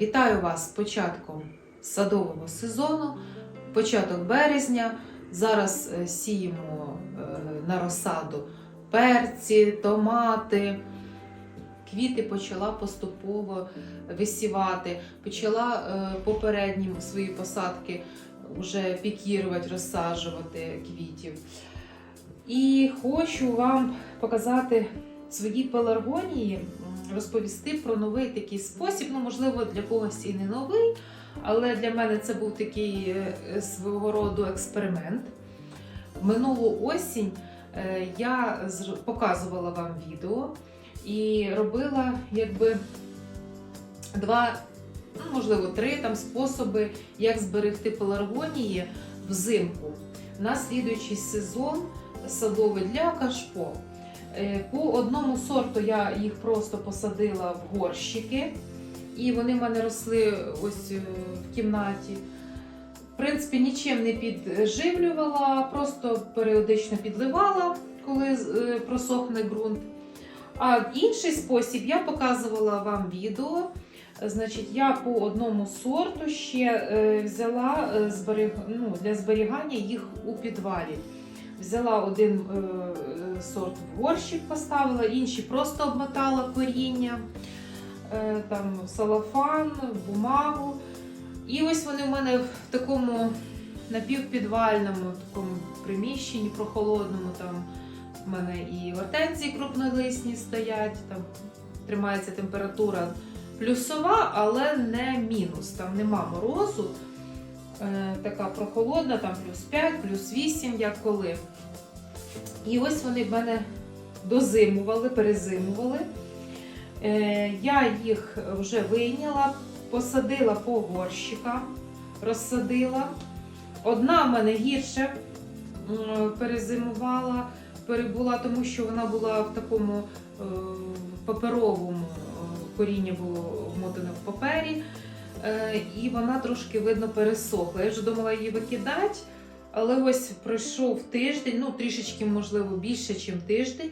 Вітаю вас з початком садового сезону, початок березня. Зараз е, сіємо е, на розсаду перці, томати. Квіти почала поступово висівати, почала е, попередні свої посадки вже пікірувати, розсаджувати квітів. І хочу вам показати свої пеларгонії, розповісти про новий такий спосіб. Ну, можливо, для когось і не новий, але для мене це був такий е, е, свого роду експеримент. Минулу осінь е, я показувала вам відео і робила якби два, ну, можливо, три там способи, як зберегти пеларгонії взимку на слідуючий сезон садовий для кашпо. Е, По одному сорту я їх просто посадила в горщики, і вони в мене росли ось е, в кімнаті. В принципі, нічим не підживлювала, просто періодично підливала, коли е, просохне ґрунт. А інший спосіб я показувала вам відео. Значить, я по одному сорту ще взяла ну, для зберігання їх у підвалі. Взяла один е, сорт в горщик, поставила, інші просто обмотала коріння, е, там салафан, бумагу. І ось вони в мене в такому напівпідвальному такому приміщенні прохолодному. Там в мене і гортензії крупнолисні стоять, там тримається температура плюсова, але не мінус. Там нема морозу. Е, така прохолодна, там плюс 5, плюс 8, як коли. І ось вони в мене дозимували, перезимували. Е, я їх вже вийняла, посадила по горщикам, розсадила. Одна в мене гірше перезимувала, перебула, тому що вона була в такому е, паперовому коріння було вмотане в папері. Е, і вона трошки видно пересохла. Я вже думала її викидати, але ось пройшов тиждень, ну трішечки, можливо, більше, ніж тиждень.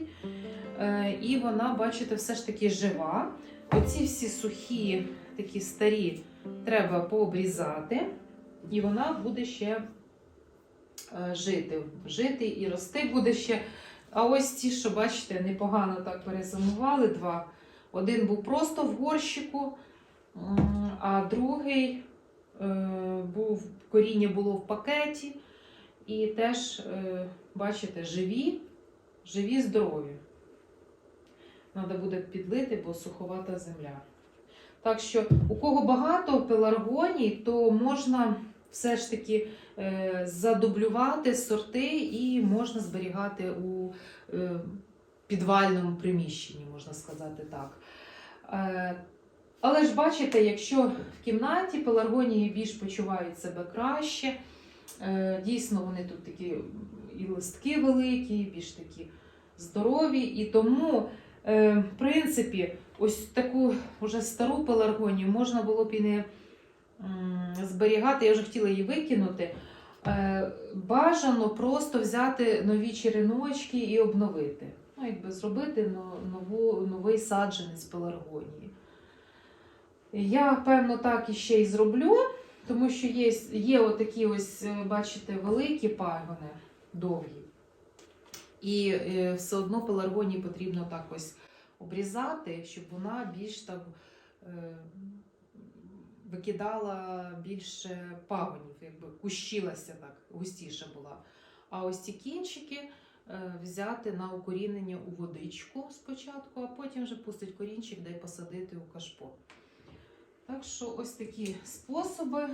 Е, І вона, бачите, все ж таки жива. Оці всі сухі, такі старі, треба пообрізати, і вона буде ще е, жити. Жити і рости буде ще. А ось ті, що бачите, непогано так перезимували два. Один був просто в горщику. А другий е, був коріння було в пакеті, і теж, е, бачите, живі, живі, здорові. Треба буде підлити, бо суховата земля. Так що, у кого багато пеларгоній, то можна все ж таки е, задублювати сорти і можна зберігати у підвальному приміщенні, можна сказати так. Але ж бачите, якщо в кімнаті пеларгонії більш почувають себе краще, е, дійсно вони тут такі і листки великі, більш такі здорові. І тому, е, в принципі, ось таку вже стару пеларгонію можна було б і не зберігати. Я вже хотіла її викинути. Е, Бажано просто взяти нові череночки і обновити. Ну, якби зробити нову, новий саджанець пеларгонії. Я, певно, так і ще й зроблю, тому що є, є отакі ось, е, бачите, великі пагони, довгі. І е, все одно пеларгонії потрібно так ось обрізати, щоб вона більш так е, викидала більше пагонів, якби кущилася так, густіша була. А ось ці кінчики взяти на укорінення у водичку спочатку, а потім вже пустить корінчик, де й посадити у кашпо. Так що ось такі способи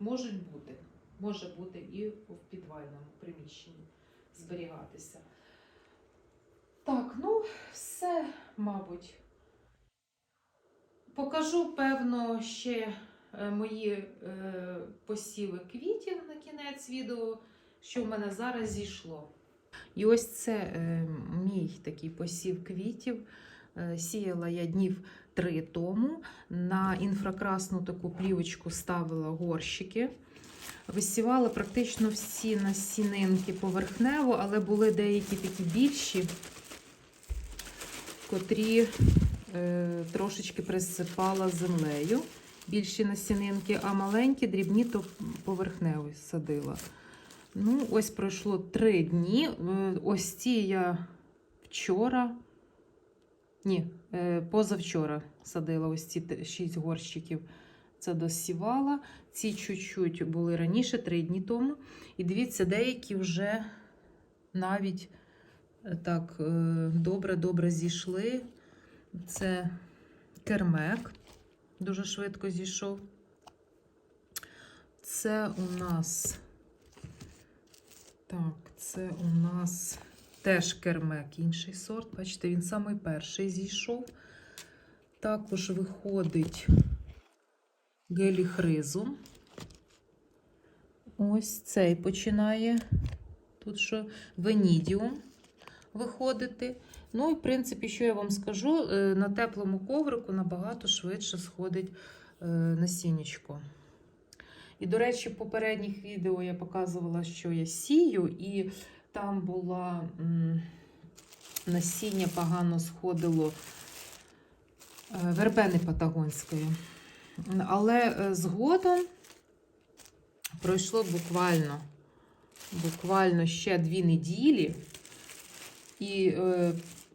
можуть бути. Може бути і в підвальному приміщенні зберігатися. Так, ну, все, мабуть. Покажу, певно, ще е, мої е, посіви квітів на кінець відео, що в мене зараз зійшло. І ось це е, мій такий посів квітів. Сіяла я днів три тому. На інфракрасну таку плівочку ставила горщики. Висівала практично всі насінинки поверхнево, але були деякі такі більші, котрі е, трошечки присипала землею, більші насінинки, а маленькі дрібні то поверхневі садила. Ну, ось пройшло три дні. Е, Ось ці я вчора, ні, е, позавчора садила ось ці шість горщиків. Це досівала. Ці чуть-чуть були раніше, три дні тому. І дивіться, деякі вже навіть е, так добре-добре зійшли. Це кермек, дуже швидко зійшов. Це у нас. Так, це у нас теж кермек, інший сорт. Бачите, він самий перший зійшов. Також виходить геліхризу. Ось цей починає тут що венідіум виходити. Ну і, в принципі, що я вам скажу, е, на теплому коврику набагато швидше сходить е, насіннячко. І, до речі, в попередніх відео я показувала, що я сію, і там була насіння погано сходило е, вербени патагонської. Але е, згодом пройшло буквально, буквально ще дві неділі, і е,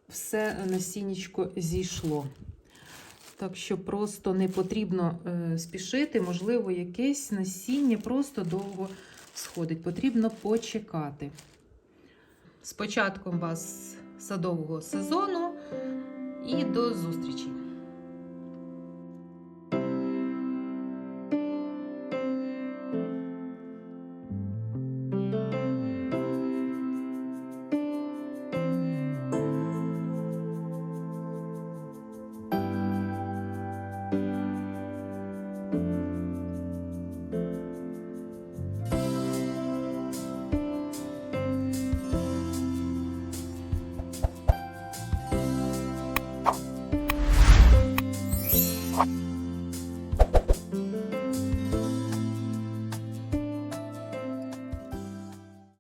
все насіннячко зійшло. Так що просто не потрібно спішити, можливо, якесь насіння просто довго сходить. Потрібно почекати. З початком вас садового сезону і до зустрічі!